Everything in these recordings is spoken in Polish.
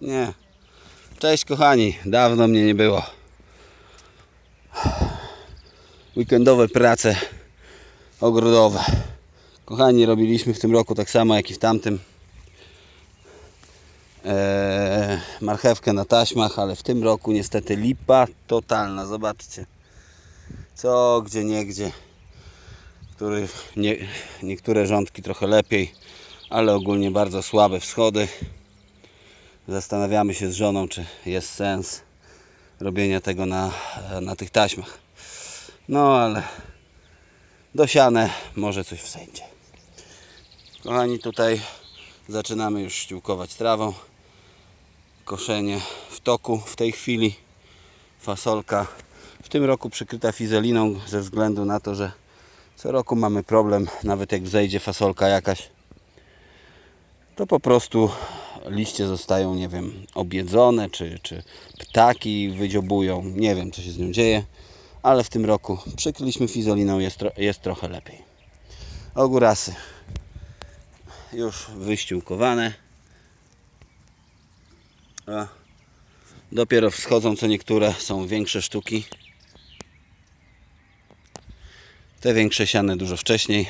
Nie. Cześć kochani, dawno mnie nie było. Weekendowe prace ogrodowe. Kochani, robiliśmy w tym roku tak samo jak i w tamtym. Eee, marchewkę na taśmach, ale w tym roku niestety lipa totalna. Zobaczcie. Co, gdzie, nie gdzie. Który, nie, niektóre rządki trochę lepiej, ale ogólnie bardzo słabe wschody. Zastanawiamy się z żoną, czy jest sens robienia tego na, na tych taśmach. No ale dosiane może coś wsędzie. Kochani, tutaj zaczynamy już ściółkować trawą. Koszenie w toku w tej chwili. Fasolka w tym roku przykryta fizeliną ze względu na to, że co roku mamy problem, nawet jak wzejdzie fasolka jakaś, to po prostu liście zostają, nie wiem, objedzone, czy, czy ptaki wydziobują. Nie wiem, co się z nią dzieje, ale w tym roku przykryliśmy fizoliną, jest, jest trochę lepiej. Ogórasy już wyściółkowane. A dopiero wschodzą co niektóre, są większe sztuki. Te większe siane dużo wcześniej,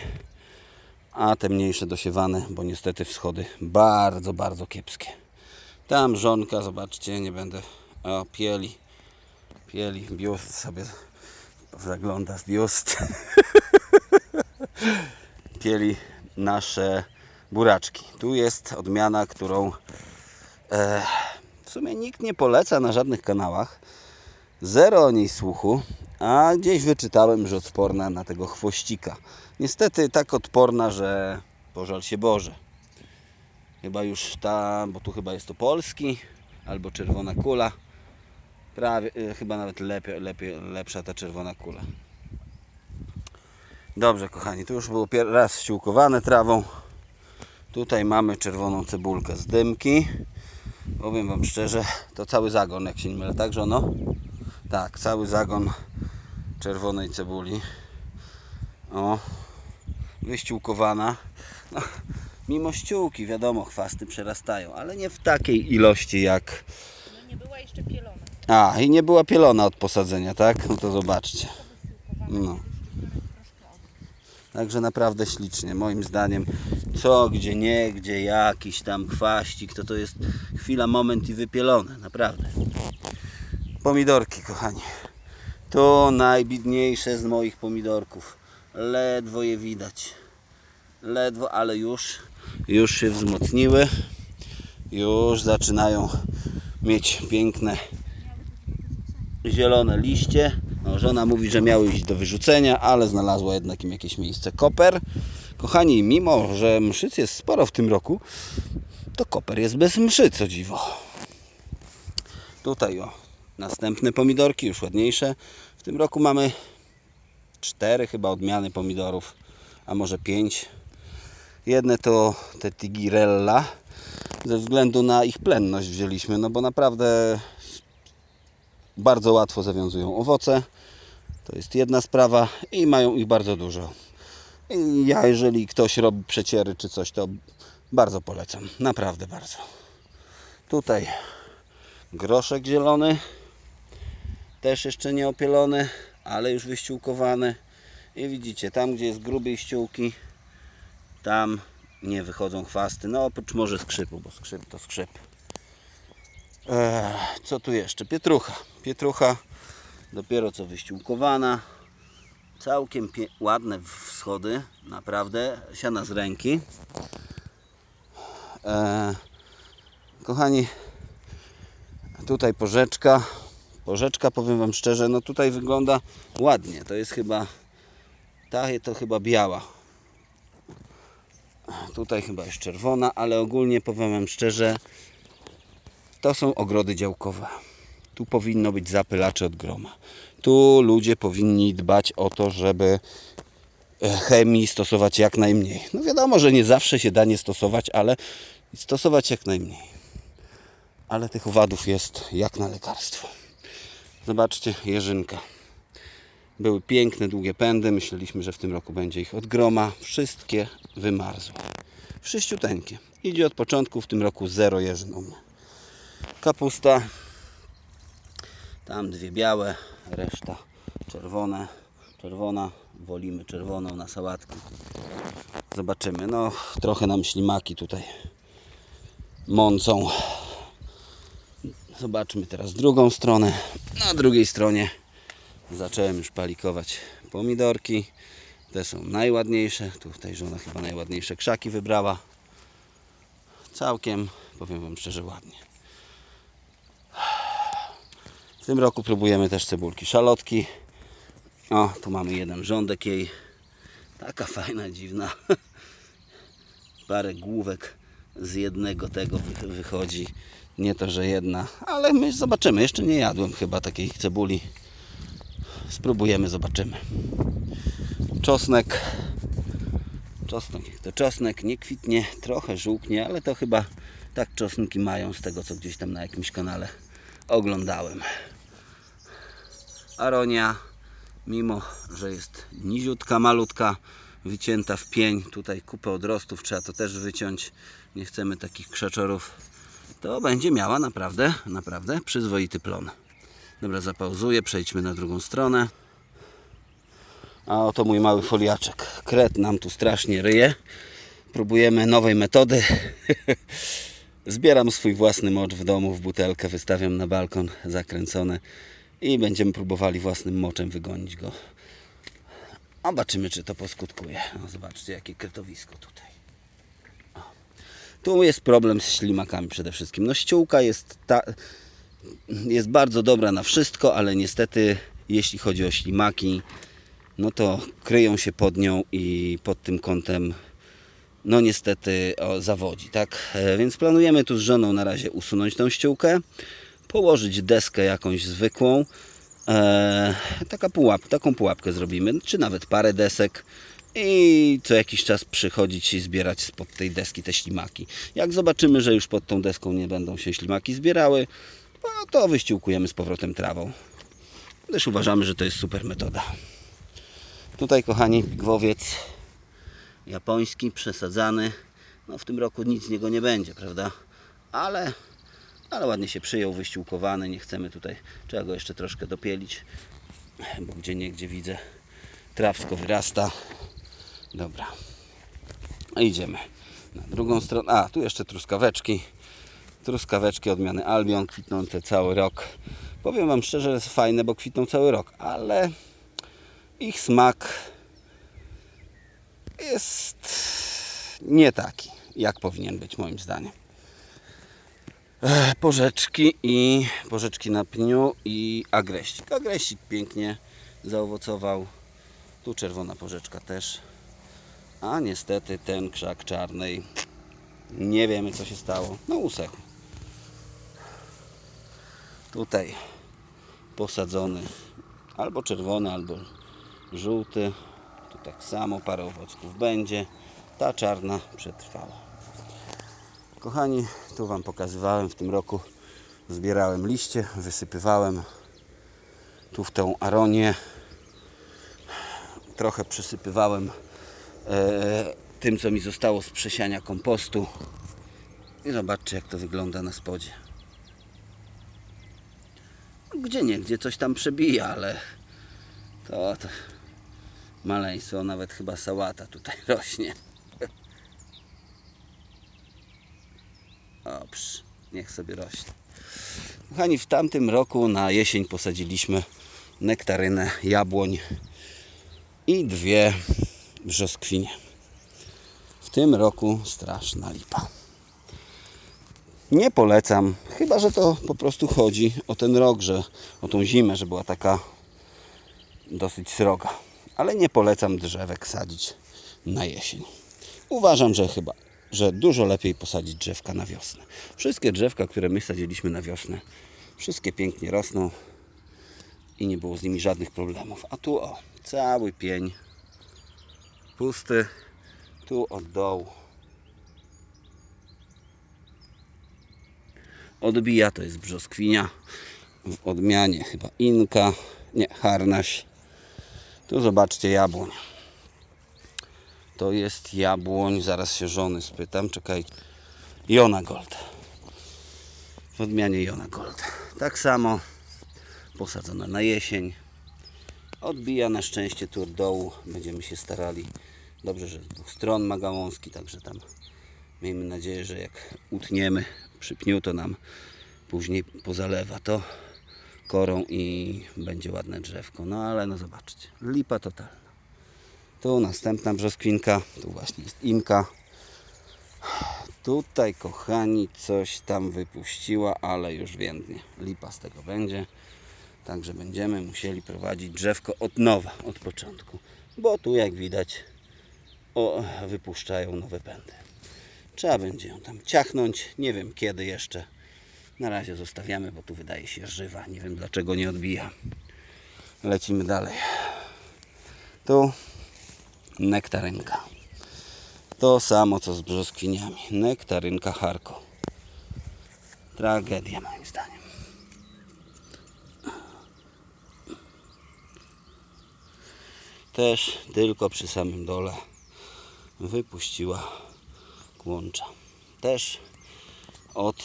a te mniejsze dosiewane, bo niestety wschody bardzo, bardzo kiepskie. Tam żonka, zobaczcie, nie będę, o pieli, pieli, biust sobie zagląda w biust. pieli nasze buraczki. Tu jest odmiana, którą e, w sumie nikt nie poleca na żadnych kanałach. Zero o niej słuchu, a gdzieś wyczytałem, że odporna na tego chwościka. Niestety tak odporna, że pożal się Boże. Chyba już ta, bo tu chyba jest to polski, albo czerwona kula. Prawie, e, chyba nawet lepiej, lepiej, lepsza ta czerwona kula. Dobrze, kochani, tu już było raz ściółkowane trawą. Tutaj mamy czerwoną cebulkę z dymki. Powiem Wam szczerze, to cały zagon, jak się nie mylę, tak, żono? Tak, cały zagon czerwonej cebuli. O, wyściółkowana. No, mimo ściółki, wiadomo, chwasty przerastają, ale nie w takiej ilości jak... No nie była jeszcze pielona. A, i nie była pielona od posadzenia, tak? No to zobaczcie. No. Także naprawdę ślicznie, moim zdaniem. Co, gdzie nie, gdzie jakiś tam chwaścik, to to jest chwila, moment i wypielone, naprawdę. Pomidorki, kochani. To najbidniejsze z moich pomidorków. Ledwo je widać. Ledwo, ale już, już się wzmocniły. Już zaczynają mieć piękne zielone liście. No, żona mówi, że miały iść do wyrzucenia, ale znalazła jednak im jakieś miejsce. Koper. Kochani, mimo że mszyc jest sporo w tym roku, to koper jest bez mszy, co dziwo. Tutaj o, następne pomidorki, już ładniejsze. W tym roku mamy cztery chyba odmiany pomidorów, a może pięć. Jedne to te Tigirella, ze względu na ich plenność wzięliśmy, no bo naprawdę bardzo łatwo zawiązują owoce. To jest jedna sprawa i mają ich bardzo dużo. I ja, jeżeli ktoś robi przeciery czy coś, to bardzo polecam. Naprawdę bardzo. Tutaj groszek zielony. Też jeszcze nie opielony, ale już wyściółkowany. I widzicie, tam gdzie jest grubej ściółki, tam nie wychodzą chwasty. No oprócz może skrzypu, bo skrzyp to skrzyp. Eee, co tu jeszcze? Pietrucha. Pietrucha dopiero co wyściółkowana. Całkiem ładne wschody, naprawdę. Siana z ręki. Eee, kochani, tutaj porzeczka. Porzeczka, powiem Wam szczerze, no tutaj wygląda ładnie. To jest chyba, ta to chyba biała. Tutaj chyba jest czerwona, ale ogólnie powiem Wam szczerze, to są ogrody działkowe. Tu powinno być zapylacze od groma. Tu ludzie powinni dbać o to, żeby e, chemii stosować jak najmniej. No wiadomo, że nie zawsze się da nie stosować, ale stosować jak najmniej. Ale tych owadów jest jak na lekarstwo. Zobaczcie, jeżynka. Były piękne, długie pędy. Myśleliśmy, że w tym roku będzie ich od groma. Wszystkie wymarzły. Wszyściuteńkie. Idzie od początku, w tym roku zero jeżyn u mnie. kapusta. Tam dwie białe, reszta czerwone. Czerwona, wolimy czerwoną na sałatkę. Zobaczymy. No, trochę nam ślimaki tutaj mącą. Zobaczmy teraz drugą stronę. Na drugiej stronie zacząłem już palikować pomidorki. Te są najładniejsze. Tutaj żona chyba najładniejsze krzaki wybrała. Całkiem, powiem Wam szczerze, ładnie. W tym roku próbujemy też cebulki szalotki. O, tu mamy jeden rządek jej. Taka fajna, dziwna. Parę główek z jednego tego wy- wychodzi. Nie to, że jedna, ale my zobaczymy. Jeszcze nie jadłem chyba takiej cebuli. Spróbujemy, zobaczymy. Czosnek. Czosnek to czosnek, nie kwitnie, trochę żółknie, ale to chyba tak czosnki mają z tego, co gdzieś tam na jakimś kanale oglądałem. Aronia, mimo że jest niziutka, malutka, wycięta w pień, tutaj kupę odrostów trzeba to też wyciąć, nie chcemy takich krzaczorów, to będzie miała naprawdę, naprawdę przyzwoity plon. Dobra, zapauzuję, przejdźmy na drugą stronę. A oto mój mały foliaczek. Kret nam tu strasznie ryje. Próbujemy nowej metody. Zbieram swój własny mocz w domu w butelkę, wystawiam na balkon zakręcone i będziemy próbowali własnym moczem wygonić go. Zobaczymy, czy to poskutkuje. No, zobaczcie, jakie kretowisko tutaj. O. Tu jest problem z ślimakami przede wszystkim. No ściółka jest, ta, jest bardzo dobra na wszystko, ale niestety jeśli chodzi o ślimaki, no to kryją się pod nią i pod tym kątem no niestety o, zawodzi, tak? E, Więc planujemy tu z żoną na razie usunąć tą ściółkę, położyć deskę jakąś zwykłą, taka pułap, taką pułapkę zrobimy, czy nawet parę desek i co jakiś czas przychodzić i zbierać spod tej deski te ślimaki. Jak zobaczymy, że już pod tą deską nie będą się ślimaki zbierały, no to wyściółkujemy z powrotem trawą. Też uważamy, że to jest super metoda. Tutaj, kochani, pigwowiec japoński, przesadzany. No w tym roku nic z niego nie będzie, prawda? Ale, ale ładnie się przyjął, wyściółkowany. Nie chcemy tutaj, trzeba go jeszcze troszkę dopielić, bo gdzie niegdzie widzę trawsko wyrasta. Dobra. A idziemy na drugą stronę. A, tu jeszcze truskaweczki. Truskaweczki odmiany Albion, kwitnące cały rok. Powiem Wam szczerze, że jest fajne, bo kwitną cały rok, ale ich smak jest nie taki, jak powinien być moim zdaniem. Porzeczki i porzeczki na pniu i agreścik. Agreścik pięknie zaowocował. Tu czerwona porzeczka też. A niestety ten krzak czarnej nie wiemy co się stało. No usechł. Tutaj posadzony albo czerwony, albo żółty. Tu tak samo parę owocków będzie. Ta czarna przetrwała. Kochani, tu Wam pokazywałem w tym roku. Zbierałem liście, wysypywałem tu w tą aronię. Trochę przysypywałem e, tym, co mi zostało z przesiania kompostu. I zobaczcie, jak to wygląda na spodzie. Gdzie nie, gdzie coś tam przebija, ale to, to maleństwo, nawet chyba sałata tutaj rośnie. Niech sobie rośnie. Kochani, w tamtym roku na jesień posadziliśmy nektarynę jabłoń i dwie brzoskwinie. W tym roku straszna lipa. Nie polecam, chyba że to po prostu chodzi o ten rok, że o tą zimę, że była taka dosyć sroga. Ale nie polecam drzewek sadzić na jesień. Uważam, że chyba, że dużo lepiej posadzić drzewka na wiosnę. Wszystkie drzewka, które my sadziliśmy na wiosnę, wszystkie pięknie rosną i nie było z nimi żadnych problemów. A tu o, cały pień pusty, tu od dołu odbija, to jest brzoskwinia w odmianie chyba inka, nie, harnaś tu zobaczcie jabłoń to jest jabłoń, zaraz się żony spytam, czekaj Jona Gold w odmianie Jona Gold. Tak samo posadzona na jesień. Odbija na szczęście tur dołu. Będziemy się starali. Dobrze, że z dwóch stron ma gałązki, także tam miejmy nadzieję, że jak utniemy przy pniu, to nam później pozalewa to korą i będzie ładne drzewko. No ale no zobaczcie, lipa totalna. Tu następna brzoskwinka, tu właśnie jest inka. Tutaj, kochani, coś tam wypuściła, ale już więdnie. Lipa z tego będzie. Także będziemy musieli prowadzić drzewko od nowa, od początku. Bo tu, jak widać, o, wypuszczają nowe pędy. Trzeba będzie ją tam ciachnąć. Nie wiem kiedy jeszcze. Na razie zostawiamy, bo tu wydaje się żywa. Nie wiem dlaczego nie odbija. Lecimy dalej. Tu nektarynka. To samo co z brzoskwiniami. Nektarynka Harko. Tragedia moim zdaniem. Też tylko przy samym dole wypuściła kłącza. Też od,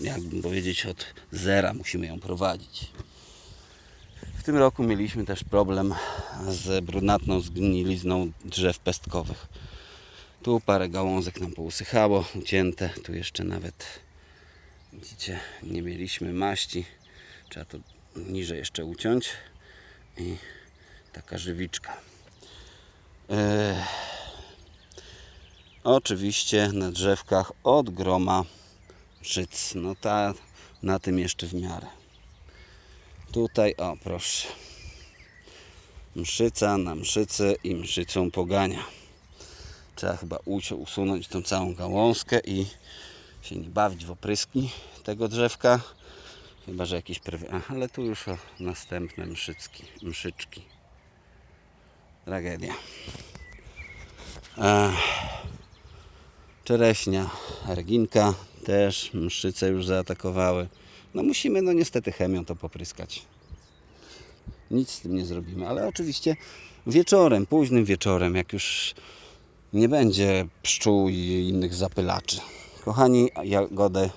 jakbym powiedzieć, od zera musimy ją prowadzić. Tym roku mieliśmy też problem z brunatną zgnilizną drzew pestkowych. Tu parę gałązek nam pousychało, ucięte. Tu jeszcze nawet, widzicie, nie mieliśmy maści. Trzeba to niżej jeszcze uciąć. I taka żywiczka. Eee, oczywiście na drzewkach od groma szyc. No ta na tym jeszcze w miarę. Tutaj, o proszę. Mszyca na mszycy i mszycą pogania. Trzeba chyba usunąć tą całą gałązkę i się nie bawić w opryski tego drzewka. Chyba, że jakieś prawie... Ale tu już o, następne mszycki, mszyczki. Tragedia. Ech. Czereśnia, Reginka też mszczyce już zaatakowały. No musimy no niestety chemią to popryskać. Nic z tym nie zrobimy, ale oczywiście wieczorem, późnym wieczorem, jak już nie będzie pszczół i innych zapylaczy. Kochani, jagody,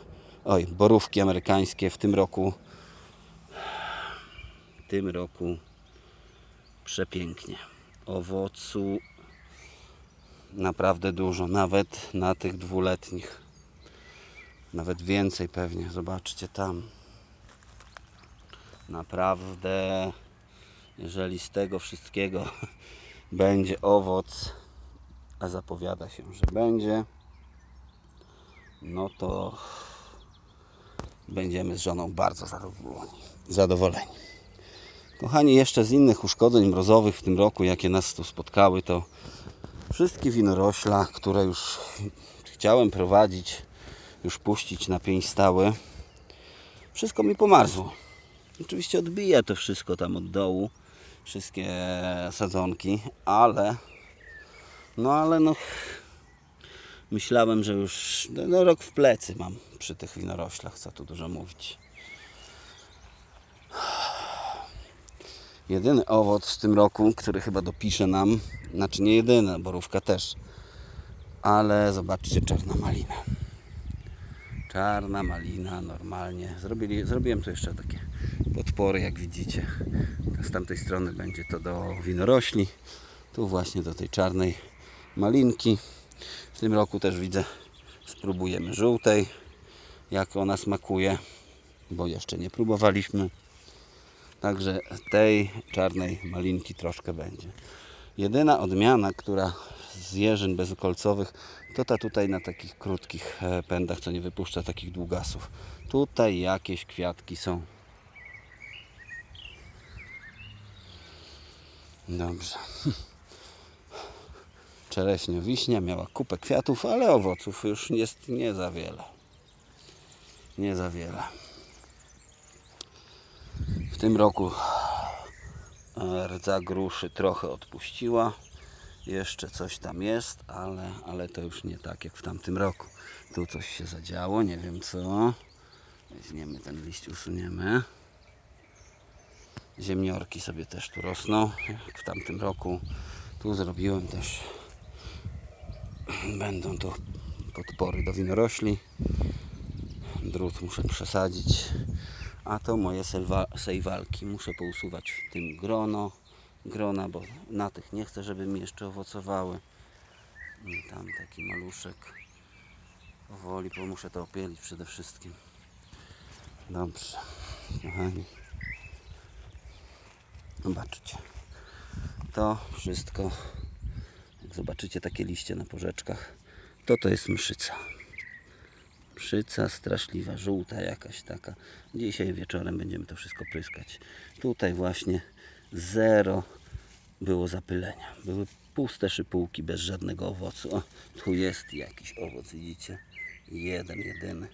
oj, borówki amerykańskie w tym roku w tym roku przepięknie. Owocu naprawdę dużo, nawet na tych dwuletnich. Nawet więcej pewnie. Zobaczcie tam. Naprawdę, jeżeli z tego wszystkiego będzie owoc, a zapowiada się, że będzie, no to będziemy z żoną bardzo zadowoleni. Kochani, jeszcze z innych uszkodzeń mrozowych w tym roku, jakie nas tu spotkały, to wszystkie winorośla, które już chciałem prowadzić, już puścić na pień stały, wszystko mi pomarzło. Oczywiście odbija to wszystko tam od dołu, wszystkie sadzonki, ale no ale no myślałem, że już no, no, rok w plecy mam przy tych winoroślach, co tu dużo mówić. Jedyny owoc w tym roku, który chyba dopisze nam, znaczy nie jedyny, borówka też, ale zobaczcie, czarna malina. Czarna malina, normalnie. Zrobili, zrobiłem tu jeszcze takie podpory, jak widzicie. Z tamtej strony będzie to do winorośli, tu właśnie do tej czarnej malinki. W tym roku też widzę, spróbujemy żółtej, jak ona smakuje, bo jeszcze nie próbowaliśmy. Także tej czarnej malinki troszkę będzie. Jedyna odmiana, która z jeżyn bezkolcowych, to ta tutaj na takich krótkich e, pędach, co nie wypuszcza takich długasów. Tutaj jakieś kwiatki są. Dobrze. Czereśnia wiśnia miała kupę kwiatów, ale owoców już jest nie za wiele. Nie za wiele. W tym roku rdza gruszy trochę odpuściła. Jeszcze coś tam jest, ale, ale to już nie tak jak w tamtym roku. Tu coś się zadziało, nie wiem co. Weźmiemy ten liść, usuniemy. Ziemniorki sobie też tu rosną, jak w tamtym roku. Tu zrobiłem też, będą to podpory do winorośli. drut muszę przesadzić. A to moje sejwa- sejwalki. Muszę pousuwać w tym grono, grona, bo na tych nie chcę, żeby mi jeszcze owocowały. I tam taki maluszek. Powoli, bo muszę to opielić przede wszystkim. Dobrze, kochani. Zobaczcie. To wszystko, jak zobaczycie takie liście na porzeczkach, to to jest mszyca. Mszyca straszliwa, żółta jakaś taka. Dzisiaj wieczorem będziemy to wszystko pryskać. Tutaj właśnie zero było zapylenia. Były puste szypułki bez żadnego owocu. O, tu jest jakiś owoc, widzicie? Jeden, jedyny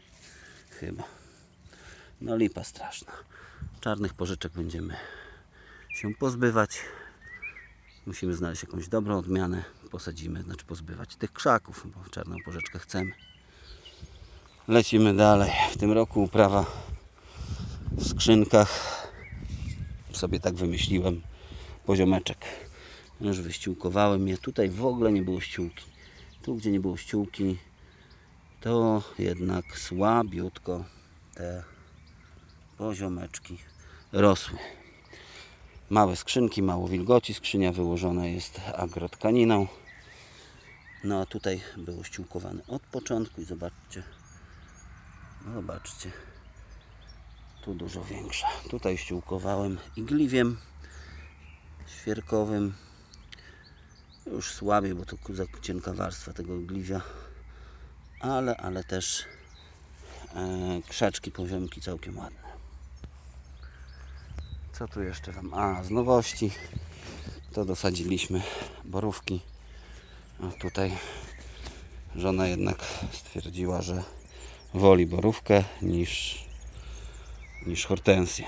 chyba. No lipa straszna. Czarnych pożyczek będziemy się pozbywać. Musimy znaleźć jakąś dobrą odmianę. Posadzimy, znaczy pozbywać tych krzaków, bo czarną porzeczkę chcemy. Lecimy dalej. W tym roku uprawa w skrzynkach. Sobie tak wymyśliłem. Poziomeczek. Już wyściółkowałem je. Tutaj w ogóle nie było ściółki. Tu, gdzie nie było ściółki, to jednak słabiutko te poziomeczki rosły. Małe skrzynki, mało wilgoci. Skrzynia wyłożona jest agrotkaniną. No a tutaj było ściółkowane od początku i zobaczcie. No Zobaczcie. Tu dużo większa. Tutaj ściółkowałem igliwiem świerkowym. Już słabiej, bo to za cienka warstwa tego igliwia. Ale, ale też e, krzaczki, poziomki całkiem ładne. Co tu jeszcze wam? A, z nowości to dosadziliśmy borówki. A tutaj żona jednak stwierdziła, że woli borówkę niż, niż hortensję.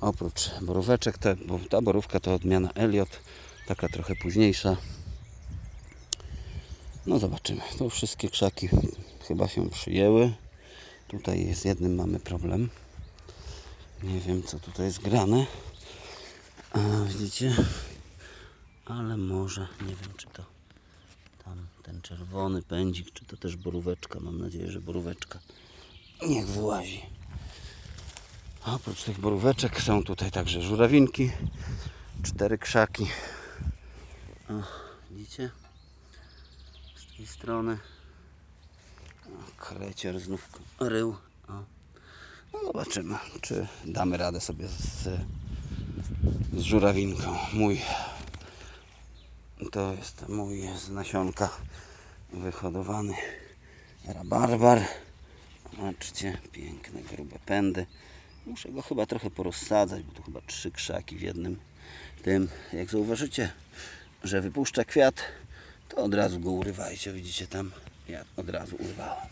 Oprócz boróweczek, bo ta borówka to odmiana Elliot, taka trochę późniejsza. No zobaczymy. To wszystkie krzaki chyba się przyjęły. Tutaj z jednym mamy problem. Nie wiem co tutaj jest grane. A, widzicie? Ale może, nie wiem czy to tam ten czerwony pędzik, czy to też boróweczka. Mam nadzieję, że boróweczka niech wyłazi. A oprócz tych boróweczek są tutaj także żurawinki. Cztery krzaki. O, widzicie? Z tej strony. O, znów rył. O. No zobaczymy, czy damy radę sobie z, z żurawinką. Mój to jest mój z nasionka wyhodowany rabarbar. Zobaczcie, piękne, grube pędy. Muszę go chyba trochę porozsadzać, bo tu chyba trzy krzaki w jednym tym. Jak zauważycie, że wypuszcza kwiat, to od razu go urywajcie. Widzicie tam? Ja od razu urwałem.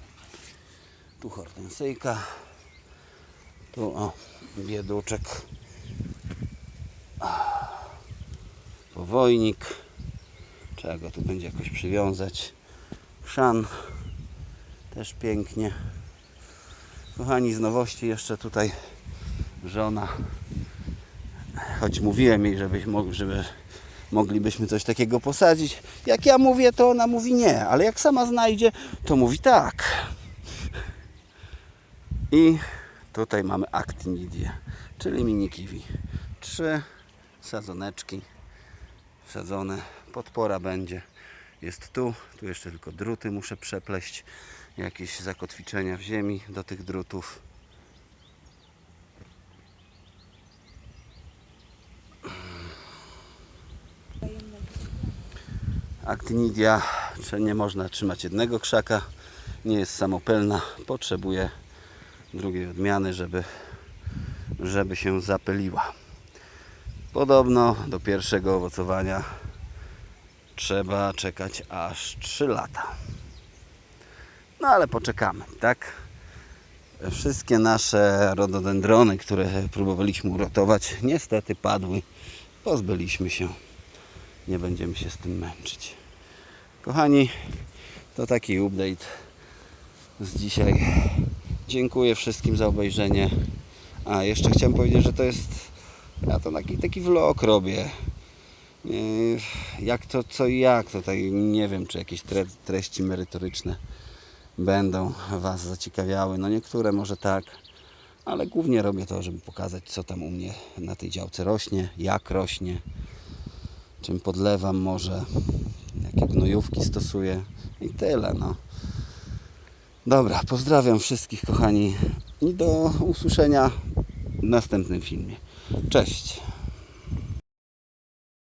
Tu hortensyjka. Tu o, bieduczek. Powojnik. Trzeba go tu będzie jakoś przywiązać. Szan. Też pięknie. Kochani, z nowości jeszcze tutaj żona. Choć mówiłem jej, mógł, żeby moglibyśmy coś takiego posadzić. Jak ja mówię, to ona mówi nie, ale jak sama znajdzie, to mówi tak. I tutaj mamy actinidię, czyli mini kiwi. Trzy sadzoneczki wsadzone. Podpora będzie. Jest tu. Tu jeszcze tylko druty muszę przepleść. Jakieś zakotwiczenia w ziemi do tych drutów. Actinidia, nie można trzymać jednego krzaka, nie jest samopelna, potrzebuje drugiej odmiany, żeby, żeby się zapyliła. Podobno do pierwszego owocowania trzeba czekać aż 3 lata. No ale poczekamy, tak? Wszystkie nasze rododendrony, które próbowaliśmy uratować, niestety padły. Pozbyliśmy się. Nie będziemy się z tym męczyć. Kochani, to taki update z dzisiaj. Dziękuję wszystkim za obejrzenie. A jeszcze chciałem powiedzieć, że to jest. Ja to taki, taki vlog robię. Yy, Jak to, co i jak. Tutaj nie wiem, czy jakieś tre- treści merytoryczne będą Was zaciekawiały. No niektóre może tak, ale głównie robię to, żeby pokazać, co tam u mnie na tej działce rośnie, jak rośnie, czym podlewam może, jakie gnojówki stosuję i tyle. No. Dobra, pozdrawiam wszystkich kochani i do usłyszenia w następnym filmie. Cześć!